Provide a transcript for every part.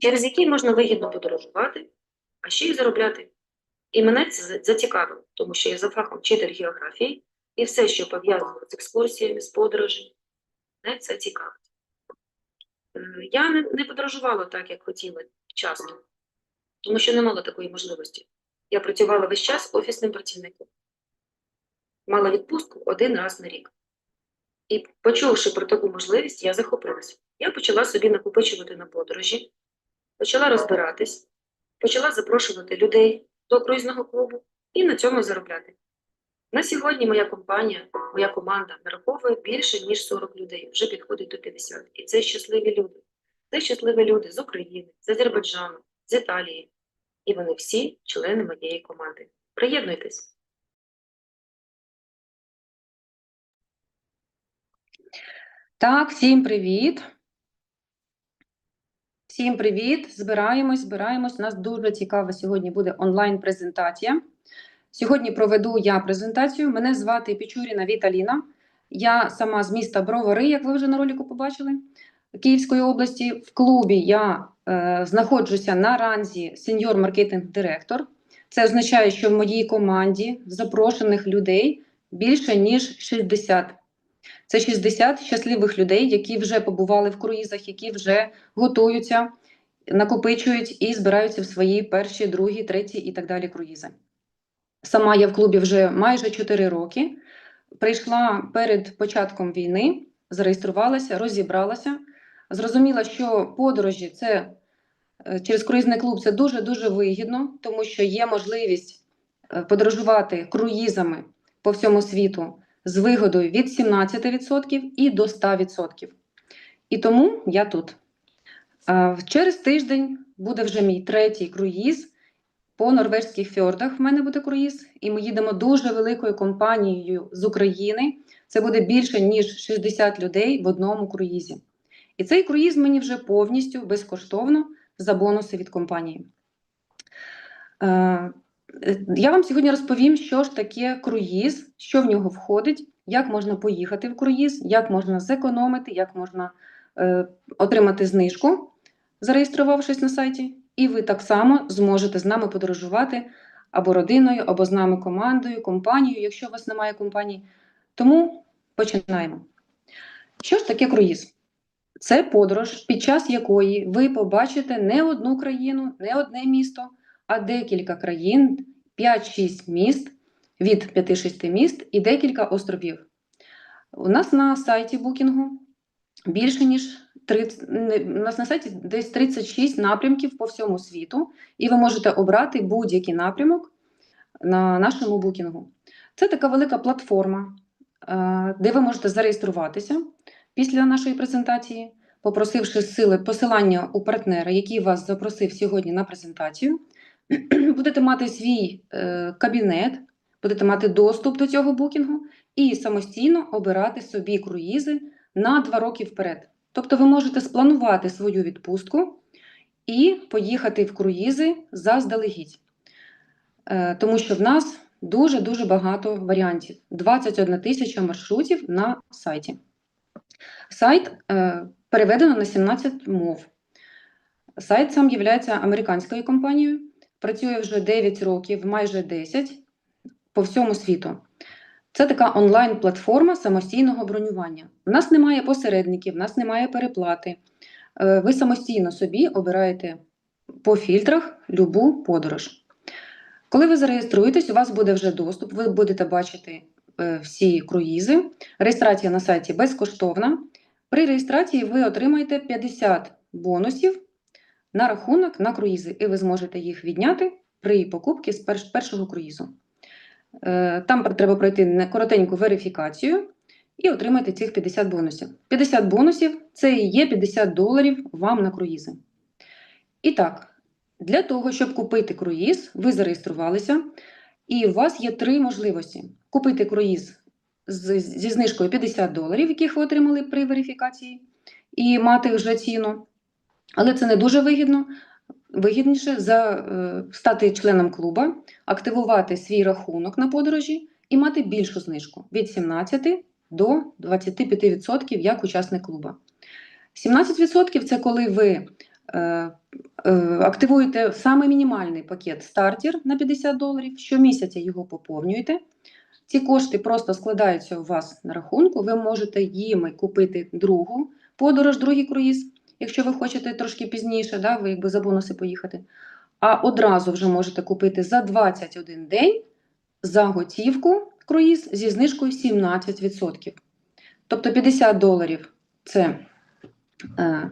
через який можна вигідно подорожувати, а ще й заробляти. І мене це зацікавило, тому що я за фахом вчитель географії, і все, що пов'язано з екскурсіями, з подорожі, мене це цікавить. Е, Я не, не подорожувала так, як хотіла часто, тому що не мала такої можливості. Я працювала весь час офісним працівником. Мала відпустку один раз на рік. І почувши про таку можливість, я захопилася. Я почала собі накопичувати на подорожі, почала розбиратись, почала запрошувати людей до круїзного клубу і на цьому заробляти. На сьогодні моя компанія, моя команда нараховує більше, ніж 40 людей, вже підходить до 50. І це щасливі люди. Це щасливі люди з України, з Азербайджану, з Італії. І вони всі члени моєї команди. Приєднуйтесь! Так, всім привіт. Всім привіт. Збираємось, збираємось. У нас дуже цікава сьогодні буде онлайн-презентація. Сьогодні проведу я презентацію. Мене звати Пічуріна Віталіна. Я сама з міста Бровари, як ви вже на ролику побачили, Київської області. В клубі я е, знаходжуся на ранзі сеньор маркетинг-директор. Це означає, що в моїй команді запрошених людей більше ніж 60. Це 60 щасливих людей, які вже побували в круїзах, які вже готуються, накопичують і збираються в свої перші, другі, треті і так далі круїзи. Сама я в клубі вже майже 4 роки. Прийшла перед початком війни, зареєструвалася, розібралася. Зрозуміла, що подорожі це е, через круїзний клуб це дуже-дуже вигідно, тому що є можливість е, подорожувати круїзами по всьому світу з вигодою від 17% і до 100%. І тому я тут. Через тиждень буде вже мій третій круїз по норвезьких фьордах. В мене буде круїз, і ми їдемо дуже великою компанією з України. Це буде більше ніж 60 людей в одному круїзі. І цей круїз мені вже повністю безкоштовно за бонуси від компанії. Я вам сьогодні розповім, що ж таке круїз, що в нього входить, як можна поїхати в круїз, як можна зекономити, як можна е, отримати знижку, зареєструвавшись на сайті. І ви так само зможете з нами подорожувати або родиною, або з нами командою, компанією, якщо у вас немає компанії. Тому починаємо. Що ж таке круїз? Це подорож, під час якої ви побачите не одну країну, не одне місто, а декілька країн, 5-6 міст, від 5-6 міст і декілька островів. У нас на сайті букінгу більше ніж 30, не, у нас на сайті десь 36 напрямків по всьому світу, і ви можете обрати будь-який напрямок на нашому букінгу. Це така велика платформа, е, де ви можете зареєструватися після нашої презентації, попросивши сили посилання у партнера, який вас запросив сьогодні на презентацію. Будете мати свій е, кабінет, будете мати доступ до цього букінгу і самостійно обирати собі круїзи на два роки вперед. Тобто ви можете спланувати свою відпустку і поїхати в круїзи заздалегідь. Е, тому що в нас дуже-дуже багато варіантів. 21 тисяча маршрутів на сайті. Сайт е, переведено на 17 мов. Сайт сам є американською компанією, працює вже 9 років, майже 10 по всьому світу. Це така онлайн-платформа самостійного бронювання. У нас немає посередників, у нас немає переплати. Е, Ви самостійно собі обираєте по фільтрах любу подорож. Коли ви зареєструєтесь, у вас буде вже доступ, ви будете бачити е, всі круїзи. Реєстрація на сайті безкоштовна. При реєстрації ви отримаєте 50 бонусів на рахунок на круїзи, і ви зможете їх відняти при покупці з перш- першого круїзу. Е, Там треба пройти коротеньку верифікацію і отримати цих 50 бонусів. 50 бонусів це і є 50 доларів вам на круїзи. І так, для того, щоб купити круїз, ви зареєструвалися, і у вас є три можливості: купити круїз зі знижкою 50 доларів, яких ви отримали при верифікації, і мати вже ціну. Але це не дуже вигідно. Вигідніше за, е, стати членом клуба, активувати свій рахунок на подорожі і мати більшу знижку від 17 до 25% як учасник клуба. 17% це коли ви Е, е, Активуєте саме мінімальний пакет стартер на 50 доларів. Щомісяця його поповнюєте. Ці кошти просто складаються у вас на рахунку. Ви можете їми купити другу подорож, другий круїз, якщо ви хочете трошки пізніше, да, ви якби за бонуси поїхати. А одразу вже можете купити за 21 день за готівку круїз зі знижкою 17%. Тобто 50 доларів це е,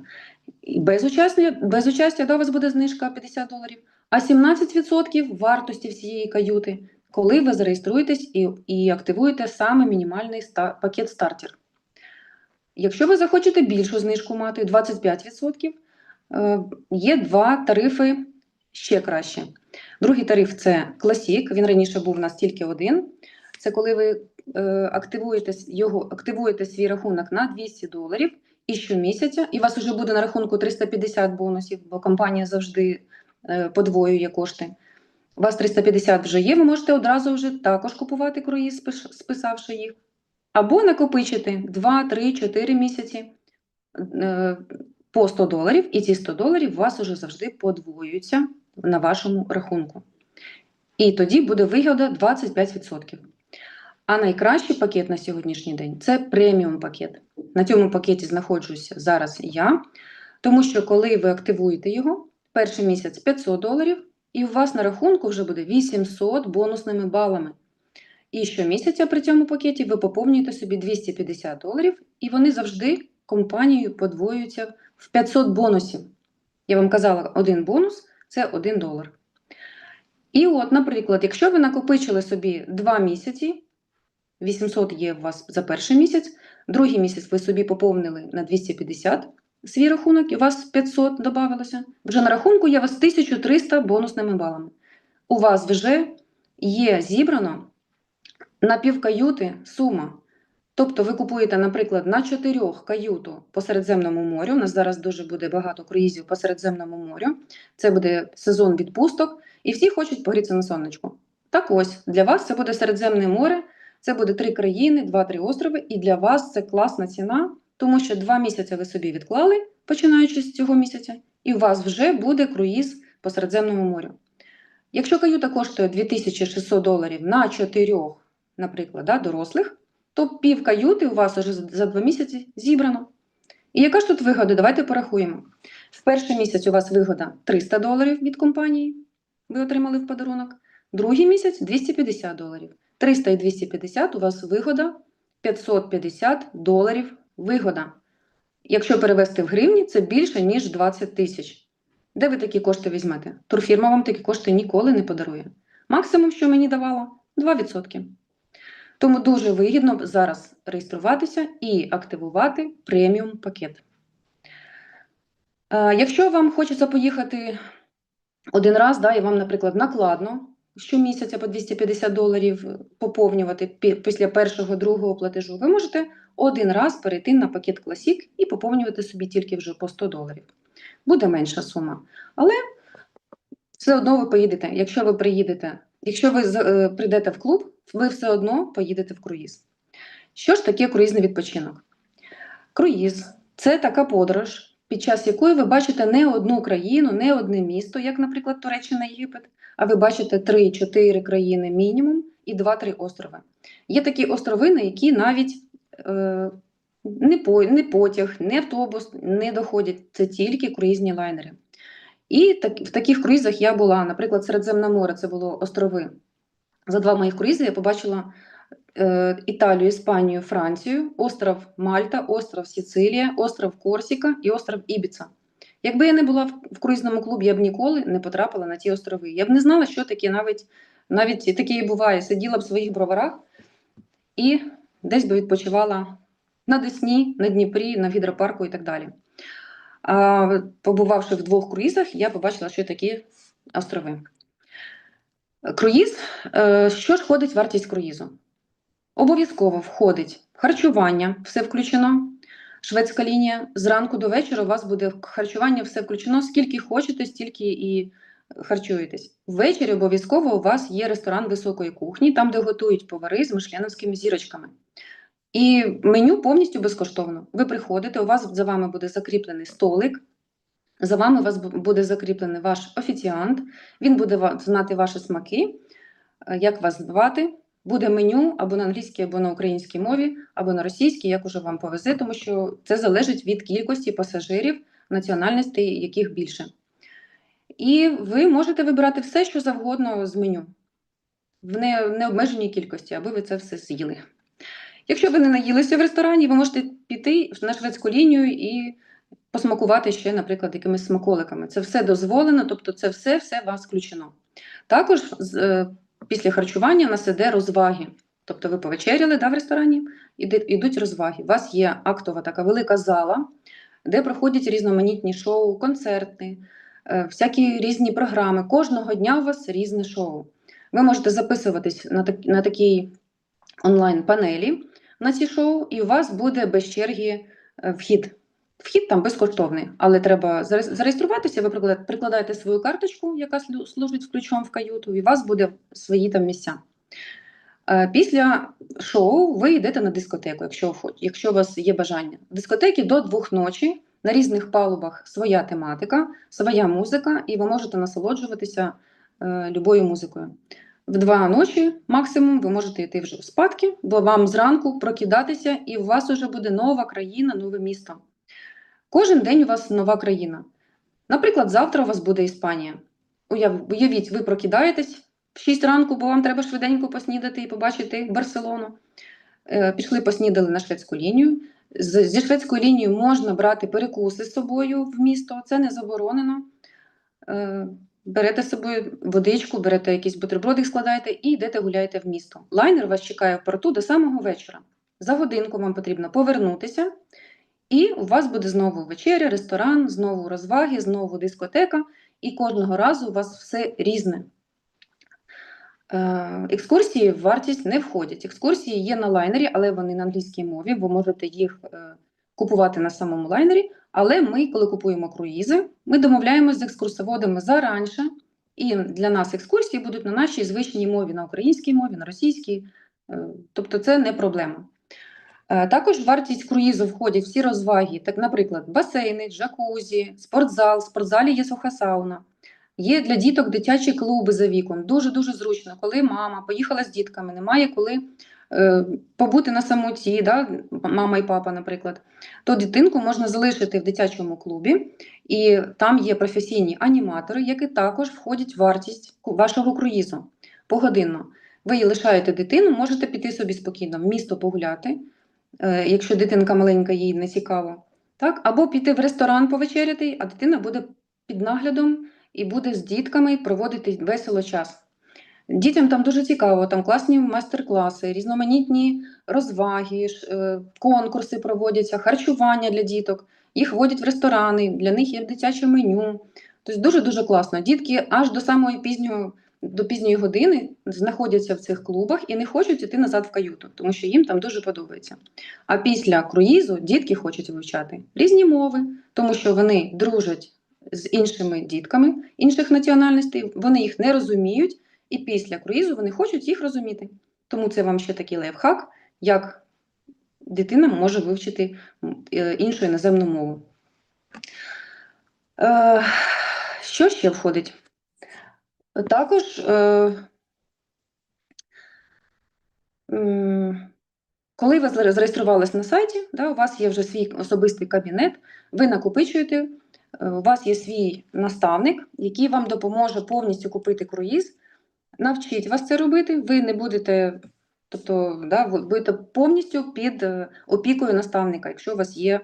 без участя, без участя да, у вас буде знижка 50 доларів, а 17% вартості всієї каюти, коли ви зареєструєтесь і, і активуєте саме мінімальний ста, пакет стартер. Якщо ви захочете більшу знижку мати 25%, е, є два тарифи ще краще. Другий тариф це Classic, він раніше був у нас тільки один. Це коли ви е, активуєте, його, активуєте свій рахунок на 200 доларів і щомісяця, і у вас вже буде на рахунку 350 бонусів, бо компанія завжди е, подвоює кошти. У вас 350 вже є, ви можете одразу вже також купувати круїз, списавши їх. Або накопичити 2, 3, 4 місяці е, по 100 доларів, і ці 100 доларів у вас вже завжди подвоюються на вашому рахунку. І тоді буде вигода 25%. А найкращий пакет на сьогоднішній день це преміум пакет. На цьому пакеті знаходжуся зараз я, тому що коли ви активуєте його, перший місяць 500 доларів, і у вас на рахунку вже буде 800 бонусними балами. І щомісяця при цьому пакеті ви поповнюєте собі 250 доларів, і вони завжди компанією подвоюються в 500 бонусів. Я вам казала, один бонус це 1 долар. І от, наприклад, якщо ви накопичили собі 2 місяці, 800 є у вас за перший місяць, другий місяць ви собі поповнили на 250 свій рахунок, і у вас 500 додавалося. Вже на рахунку є у вас 1300 бонусними балами. У вас вже є зібрано на півкаюти сума. Тобто ви купуєте, наприклад, на чотирьох каюту по Середземному морю. У нас зараз дуже буде багато круїзів по Середземному морю. Це буде сезон відпусток, і всі хочуть погрітися на сонечку. Так ось для вас це буде Середземне море, це буде три країни, два-три острови, і для вас це класна ціна, тому що два місяці ви собі відклали, починаючи з цього місяця, і у вас вже буде круїз по Середземному морю. Якщо каюта коштує 2600 доларів на чотирьох, наприклад, да, дорослих, то пів каюти у вас уже за два місяці зібрано. І яка ж тут вигода? Давайте порахуємо. В перший місяць у вас вигода 300 доларів від компанії, ви отримали в подарунок. Другий місяць 250 доларів. 300 і 250 у вас вигода 550 доларів вигода. Якщо перевести в гривні, це більше, ніж 20 тисяч. Де ви такі кошти візьмете? Турфірма вам такі кошти ніколи не подарує. Максимум, що мені давала, 2%. Тому дуже вигідно зараз реєструватися і активувати преміум пакет. Якщо вам хочеться поїхати один раз, да, і вам, наприклад, накладно щомісяця по 250 доларів поповнювати після першого, другого платежу, ви можете один раз перейти на пакет Classic і поповнювати собі тільки вже по 100 доларів. Буде менша сума. Але все одно ви поїдете. Якщо ви приїдете, якщо ви е, прийдете в клуб, ви все одно поїдете в круїз. Що ж таке круїзний відпочинок? Круїз це така подорож, під час якої ви бачите не одну країну, не одне місто, як, наприклад, Туреччина Єгипет, а ви бачите 3-4 країни мінімум і 2-3 острови. Є такі острови, на які навіть е, не потяг, не автобус не доходять. Це тільки круїзні лайнери. І так, в таких круїзах я була, наприклад, Середземне море це було острови. За два моїх круїзи я побачила е, Італію, Іспанію, Францію, остров Мальта, остров Сіцилія, остров Корсіка і остров Ібіца. Якби я не була в, круїзному клубі, я б ніколи не потрапила на ті острови. Я б не знала, що таке навіть навіть таке і буває. Сиділа б в своїх броварах і десь би відпочивала на Десні, на Дніпрі, на гідропарку і так далі. Побувавши в двох круїзах, я побачила, що такі острови. Круїз, е, що ж входить вартість круїзу? Обов'язково входить харчування, все включено. Шведська лінія. Зранку до вечора у вас буде харчування, все включено. Скільки хочете, стільки і харчуєтесь. Ввечері обов'язково у вас є ресторан високої кухні, там, де готують повари з мишленовськими зірочками. І меню повністю безкоштовно. Ви приходите, у вас за вами буде закріплений столик. За вами у вас буде закріплений ваш офіціант, він буде знати ваші смаки, е, як вас звати. Буде меню або на англійській, або на українській мові, або на російській, як уже вам повезе, тому що це залежить від кількості пасажирів, національностей, яких більше. І ви можете вибирати все, що завгодно з меню в не- необмеженій кількості, аби ви це все з'їли. Якщо ви не наїлися в ресторані, ви можете піти на шведську лінію і посмакувати ще, наприклад, якимись смаколиками. Це все дозволено, тобто це все, все вас включено. Також е, після харчування у нас іде розваги. Тобто ви повечеряли да, в ресторані, ідуть розваги. У вас є актова така велика зала, де проходять різноманітні шоу, концерти, е, всякі різні програми. Кожного дня у вас різне шоу. Ви можете записуватись на, так, на такій онлайн-панелі на ці шоу, і у вас буде без черги е, вхід. Вхід там безкоштовний, але треба заре- зареєструватися. Ви прикладаєте, свою карточку, яка служить ключом в каюту, і у вас буде свої там місця. Е, Після шоу ви йдете на дискотеку, якщо, якщо у вас є бажання. Дискотеки до двох ночі на різних палубах своя тематика, своя музика, і ви можете насолоджуватися е, любою музикою. В два ночі максимум ви можете йти вже в спадки, бо вам зранку прокидатися, і у вас вже буде нова країна, нове місто. Кожен день у вас нова країна. Наприклад, завтра у вас буде Іспанія. Уявіть, ви прокидаєтесь в 6 ранку, бо вам треба швиденько поснідати і побачити Барселону. Е, Пішли, поснідали на шведську лінію. Зі шведською лінією можна брати перекуси з собою в місто, це не заборонено. Берете з собою водичку, берете якісь бутерброди, складаєте і йдете гуляєте в місто. Лайнер вас чекає в порту до самого вечора. За годинку вам потрібно повернутися, і у вас буде знову вечеря, ресторан, знову розваги, знову дискотека, і кожного разу у вас все різне. Е, Екскурсії в вартість не входять. Екскурсії є на лайнері, але вони на англійській мові. Ви можете їх е, купувати на самому лайнері. Але ми, коли купуємо круїзи, ми домовляємося з екскурсоводами заранше, і для нас екскурсії будуть на нашій звичній мові, на українській мові, на російській. Е, Тобто це не проблема. Е, Також вартість круїзу входять всі розваги, так, наприклад, басейни, джакузі, спортзал, в спортзалі є суха сауна. Є для діток дитячі клуби за віком. Дуже-дуже зручно, коли мама поїхала з дітками, немає коли побути на самоті, да, мама і папа, наприклад, то дитинку можна залишити в дитячому клубі, і там є професійні аніматори, які також входять в вартість вашого круїзу погодинно. Ви її лишаєте дитину, можете піти собі спокійно в місто погуляти, е, якщо дитинка маленька, їй не цікаво. Так? Або піти в ресторан повечеряти, а дитина буде під наглядом і буде з дітками проводити весело час. Дітям там дуже цікаво, там класні майстер-класи, різноманітні розваги, е, конкурси проводяться, харчування для діток. Їх водять в ресторани, для них є дитяче меню. Тобто дуже-дуже класно. Дітки аж до самої пізньої, до пізньої години знаходяться в цих клубах і не хочуть іти назад в каюту, тому що їм там дуже подобається. А після круїзу дітки хочуть вивчати різні мови, тому що вони дружать з іншими дітками інших національностей, вони їх не розуміють, і після круїзу вони хочуть їх розуміти. Тому це вам ще такий лайфхак, як дитина може вивчити е, іншу іноземну мову. Е, що ще входить? Також, е, коли ви заре- зареєструвались на сайті, у вас є вже свій особистий кабінет, ви накопичуєте, у вас є свій наставник, який вам допоможе повністю купити круїз, навчить вас це робити, ви не будете, тобто, да, будете повністю під е, опікою наставника, якщо у вас є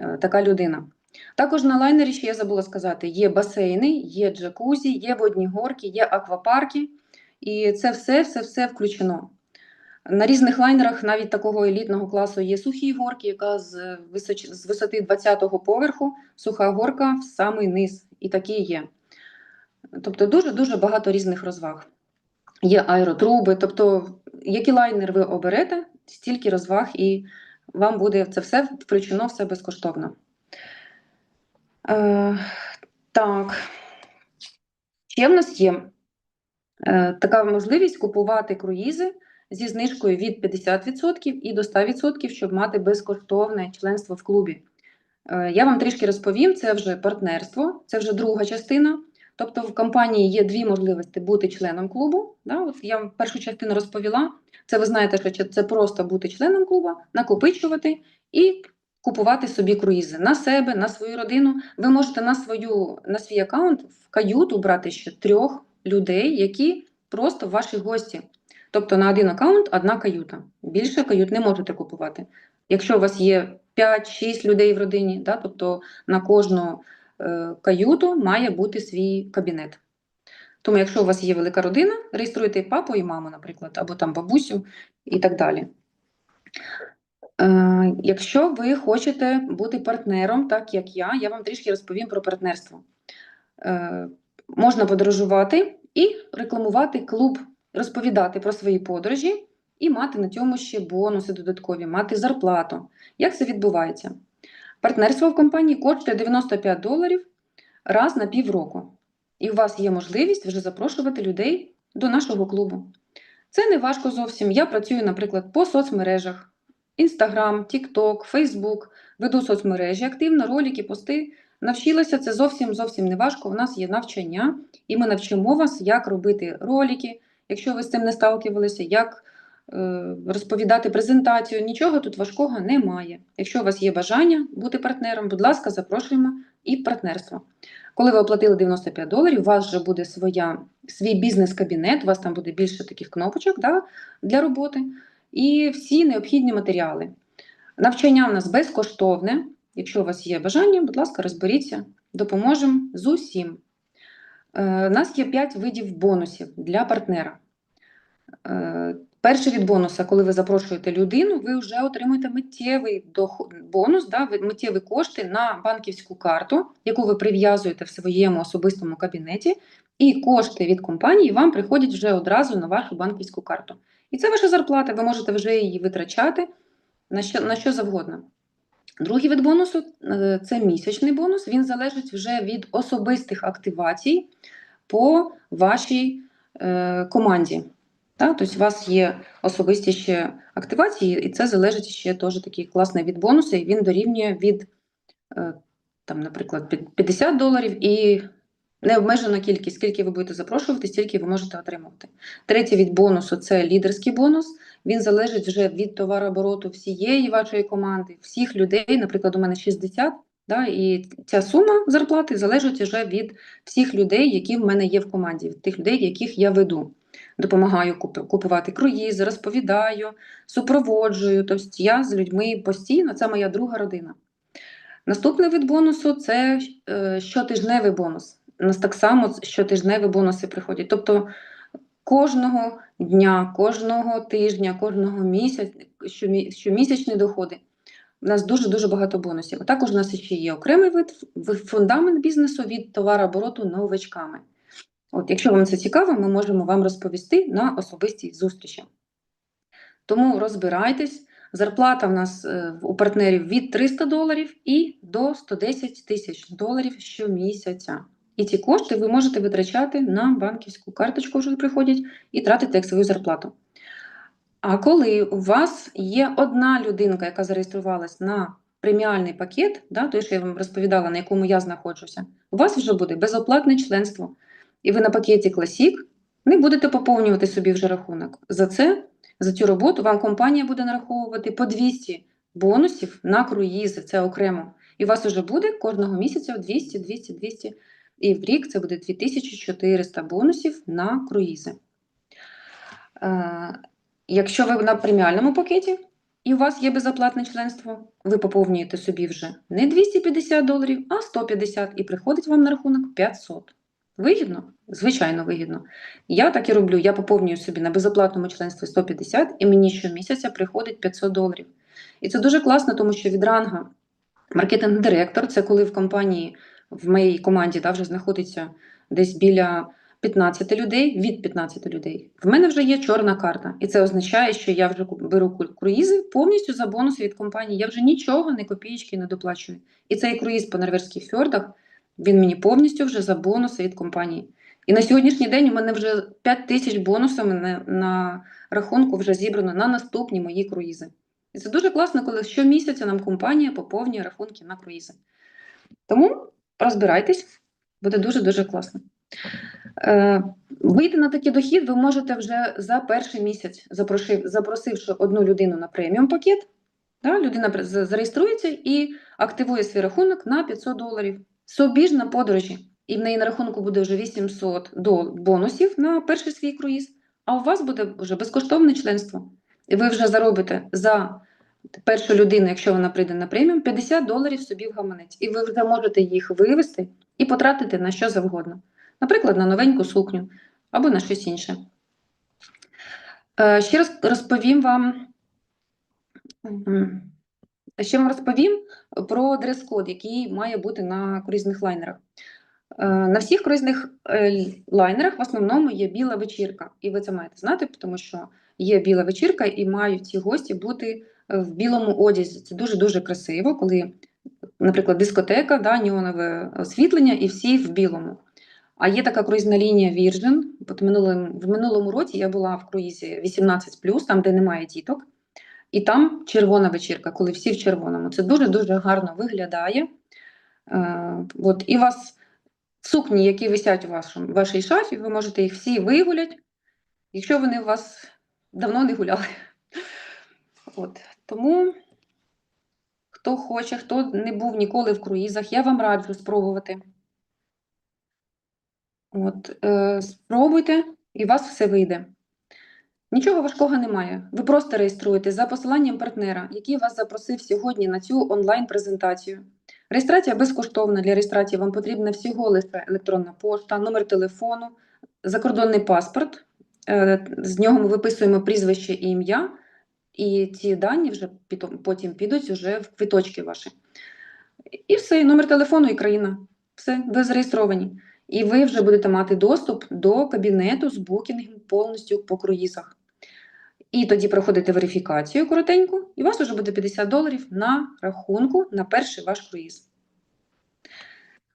е, така людина. Також на лайнері, ще я забула сказати, є басейни, є джакузі, є водні горки, є аквапарки, і це все, все, все включено. На різних лайнерах, навіть такого елітного класу, є сухі горки, яка з, височ... з висоти 20-го поверху, суха горка в самий низ. І такі є. Тобто дуже-дуже багато різних розваг. Є аеротруби, тобто, який лайнер ви оберете, стільки розваг, і вам буде це все включено все безкоштовно. Е, так. Ще в нас є е, така можливість купувати круїзи зі знижкою від 50% і до 100%, щоб мати безкоштовне членство в клубі. Е, Я вам трішки розповім, це вже партнерство, це вже друга частина. Тобто в компанії є дві можливості бути членом клубу. Да? От я вам першу частину розповіла. Це ви знаєте, що це- просто бути членом клубу, накопичувати і купувати собі круїзи на себе, на свою родину. Ви можете на свою на свій аккаунт в каюту брати ще трьох людей, які просто ваші гості. Тобто на один аккаунт одна каюта. Більше кают не можете купувати. Якщо у вас є 5-6 людей в родині, да, тобто на кожну каюту має бути свій кабінет. Тому, якщо у вас є велика родина, реєструйте папу і маму, наприклад, або там бабусю і так далі. Е, якщо ви хочете бути партнером, так як я, я вам трішки розповім про партнерство. Е, можна подорожувати і рекламувати клуб, розповідати про свої подорожі і мати на цьому ще бонуси додаткові, мати зарплату. Як це відбувається? Партнерство в компанії коштує 95 доларів раз на півроку. І у вас є можливість вже запрошувати людей до нашого клубу. Це не важко зовсім. Я працюю, наприклад, по соцмережах: Instagram, TikTok, Facebook, веду соцмережі активно, ролики, пости. Навчилася це зовсім зовсім не важко. У нас є навчання, і ми навчимо вас, як робити ролики, якщо ви з цим не сталкивалися, як розповідати презентацію. Нічого тут важкого немає. Якщо у вас є бажання бути партнером, будь ласка, запрошуємо і партнерство. Коли ви оплатили 95 доларів, у вас вже буде своя, свій бізнес-кабінет, у вас там буде більше таких кнопочок да, для роботи, і всі необхідні матеріали. Навчання в нас безкоштовне. Якщо у вас є бажання, будь ласка, розберіться, допоможемо з усім. Е, У нас є 5 видів бонусів для партнера. Перший від бонуса, коли ви запрошуєте людину, ви вже отримуєте миттєвий бонус, да, миттєві кошти на банківську карту, яку ви прив'язуєте в своєму особистому кабінеті, і кошти від компанії вам приходять вже одразу на вашу банківську карту. І це ваша зарплата, ви можете вже її витрачати на що, на що завгодно. Другий вид бонусу е, це місячний бонус. Він залежить вже від особистих активацій по вашій е, команді. Так? Тобто у вас є особисті ще активації, і це залежить ще теж такий класний від бонусу. і Він дорівнює від, е, там, наприклад, під 50 доларів і необмежена кількість, скільки ви будете запрошувати, стільки ви можете отримувати. Третій від бонусу це лідерський бонус. Він залежить вже від товарообороту всієї вашої команди, всіх людей. Наприклад, у мене 60, да, і ця сума зарплати залежить вже від всіх людей, які в мене є в команді, від тих людей, яких я веду. Допомагаю купувати круїзи, розповідаю, супроводжую. Тобто я з людьми постійно, це моя друга родина. Наступний вид бонусу це е, щотижневий бонус. У нас так само щотижневі бонуси приходять. Тобто кожного дня, кожного тижня, кожного місяця, щомісячні доходи. У нас дуже-дуже багато бонусів. Також у нас ще є окремий вид фундамент бізнесу від товарообороту новачками. От, якщо вам це цікаво, ми можемо вам розповісти на особистій зустрічі. Тому розбирайтесь. Зарплата в нас е, у партнерів від 300 доларів і до 110 тисяч доларів щомісяця. І ці кошти ви можете витрачати на банківську карточку, вже приходять, і тратити як свою зарплату. А коли у вас є одна людинка, яка зареєструвалась на преміальний пакет, да, той, що я вам розповідала, на якому я знаходжуся, у вас вже буде безоплатне членство. І ви на пакеті Classic не будете поповнювати собі вже рахунок. За це, за цю роботу вам компанія буде нараховувати по 200 бонусів на круїзи, це окремо. І у вас вже буде кожного місяця 200, 200, 200. І в рік це буде 2400 бонусів на круїзи. Е, Якщо ви на преміальному пакеті і у вас є безоплатне членство, ви поповнюєте собі вже не 250 доларів, а 150 і приходить вам на рахунок 500. Вигідно? Звичайно, вигідно. Я так і роблю. Я поповнюю собі на безоплатному членстві 150, і мені щомісяця приходить 500 доларів. І це дуже класно, тому що від ранга маркетинг-директор це коли в компанії, в моїй команді да, вже знаходиться десь біля 15 людей, від 15 людей. В мене вже є чорна карта, і це означає, що я вже беру круїзи повністю за бонуси від компанії. Я вже нічого, не копієчки не доплачую. І цей круїз по норвезьких фьордах він мені повністю вже за бонуси від компанії. І на сьогоднішній день у мене вже 5 тисяч бонусами на, рахунку вже зібрано на наступні мої круїзи. І це дуже класно, коли щомісяця нам компанія поповнює рахунки на круїзи. Тому розбирайтесь, буде дуже-дуже класно. Е, вийти на такий дохід ви можете вже за перший місяць, запросив, запросивши одну людину на преміум пакет. Да, людина зареєструється і активує свій рахунок на 500 доларів. Собі ж на подорожі. І в неї на рахунку буде вже 800 дол- бонусів на перший свій круїз, а у вас буде вже безкоштовне членство. І ви вже заробите за першу людину, якщо вона прийде на преміум, 50 доларів собі в гаманець. І ви вже можете їх вивести і потратити на що завгодно. Наприклад, на новеньку сукню або на щось інше. Е, Ще раз розповім вам. Ще вам розповім про дрес-код, який має бути на круїзних лайнерах. Е, На всіх круїзних е, лайнерах в основному є біла вечірка, і ви це маєте знати, тому що є біла вечірка, і мають ці гості бути е, в білому одязі. Це дуже дуже красиво, коли, наприклад, дискотека, да, неонове освітлення, і всі в білому. А є така круїзна лінія Virgin. От минулим, в минулому році я була в круїзі 18+, там, де немає діток. І там червона вечірка, коли всі в червоному. Це дуже-дуже гарно виглядає. Е, от, і у вас сукні, які висять у вашому, вашій шафі, ви можете їх всі вигуляти, якщо вони у вас давно не гуляли. От, тому, хто хоче, хто не був ніколи в круїзах, я вам раджу спробувати. От, е, спробуйте, і у вас все вийде. Нічого важкого немає. Ви просто реєструєтесь за посиланням партнера, який вас запросив сьогодні на цю онлайн-презентацію. Реєстрація безкоштовна. Для реєстрації вам потрібна всього лише електронна пошта, номер телефону, закордонний паспорт. Е, З нього ми виписуємо прізвище і ім'я, і ці дані вже потім підуть уже в квиточки ваші. І все, і номер телефону і країна. Все, ви зареєстровані. І ви вже будете мати доступ до кабінету з букінгом повністю по круїзах. І тоді проходите верифікацію коротеньку, і у вас вже буде 50 доларів на рахунку на перший ваш круїз.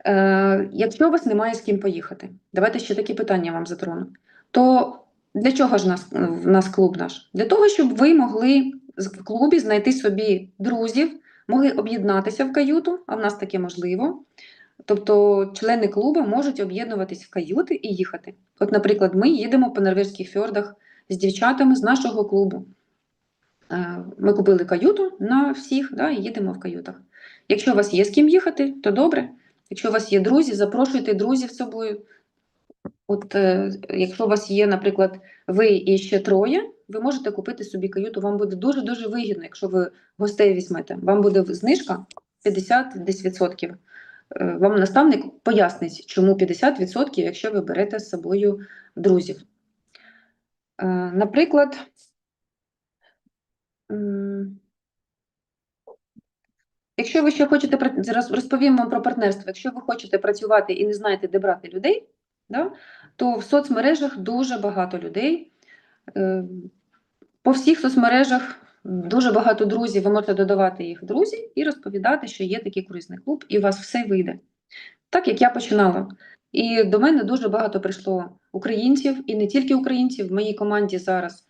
Е, якщо у вас немає з ким поїхати, давайте ще такі питання вам затрону. То для чого ж нас, в нас клуб наш? Для того, щоб ви могли в клубі знайти собі друзів, могли об'єднатися в каюту, а в нас таке можливо. Тобто члени клубу можуть об'єднуватись в каюти і їхати. От, наприклад, ми їдемо по норвезьких фьордах з дівчатами з нашого клубу. Е, Ми купили каюту на всіх да, і їдемо в каютах. Якщо у вас є з ким їхати, то добре. Якщо у вас є друзі, запрошуйте друзів з собою. От е, якщо у вас є, наприклад, ви і ще троє, ви можете купити собі каюту. Вам буде дуже-дуже вигідно, якщо ви гостей візьмете. Вам буде знижка 50 десь відсотків. Е, Вам наставник пояснить, чому 50%, якщо ви берете з собою друзів. Е, Наприклад, якщо ви ще хочете розповім вам про партнерство. Якщо ви хочете працювати і не знаєте, де брати людей, да, то в соцмережах дуже багато людей. Е, По всіх соцмережах дуже багато друзів. Ви можете додавати їх друзі і розповідати, що є такий круїзний клуб, і у вас все вийде. Так як я починала. І до мене дуже багато прийшло українців, і не тільки українців. В моїй команді зараз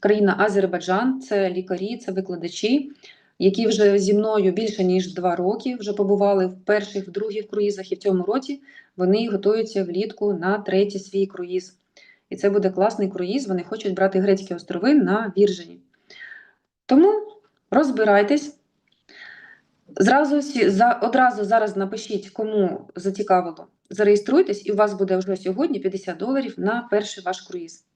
країна Азербайджан, це лікарі, це викладачі, які вже зі мною більше ніж два роки вже побували в перших, в других круїзах, і в цьому році вони готуються влітку на третій свій круїз. І це буде класний круїз. Вони хочуть брати грецькі острови на Віржині. Тому розбирайтесь. Зразу одразу зараз напишіть, кому зацікавило. Зареєструйтесь, і у вас буде вже сьогодні 50 доларів на перший ваш круїз.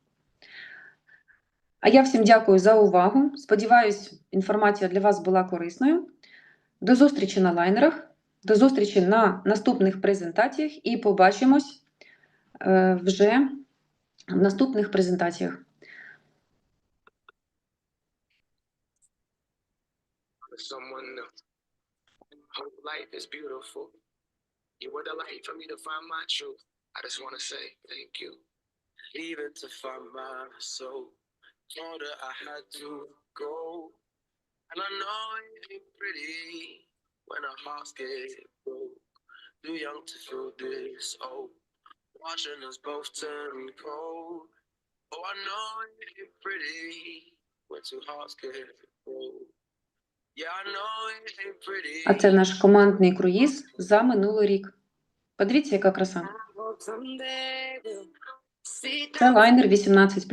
А я всім дякую за увагу. Сподіваюсь, інформація для вас була корисною. До зустрічі на лайнерах, до зустрічі на наступних презентаціях і побачимось е, вже в наступних презентаціях. someone new. Life is beautiful. You the light for me to find my truth. I just want to say thank you. Leaving to find my soul. Told her I had to go. And I know it ain't pretty when our hearts get broke. Too young to feel this old. Watching us both turn cold. Oh, I know it ain't pretty when two hearts get Yeah, А це наш командний круїз за минулий рік. Подивіться, яка краса. Це лайнер 18+.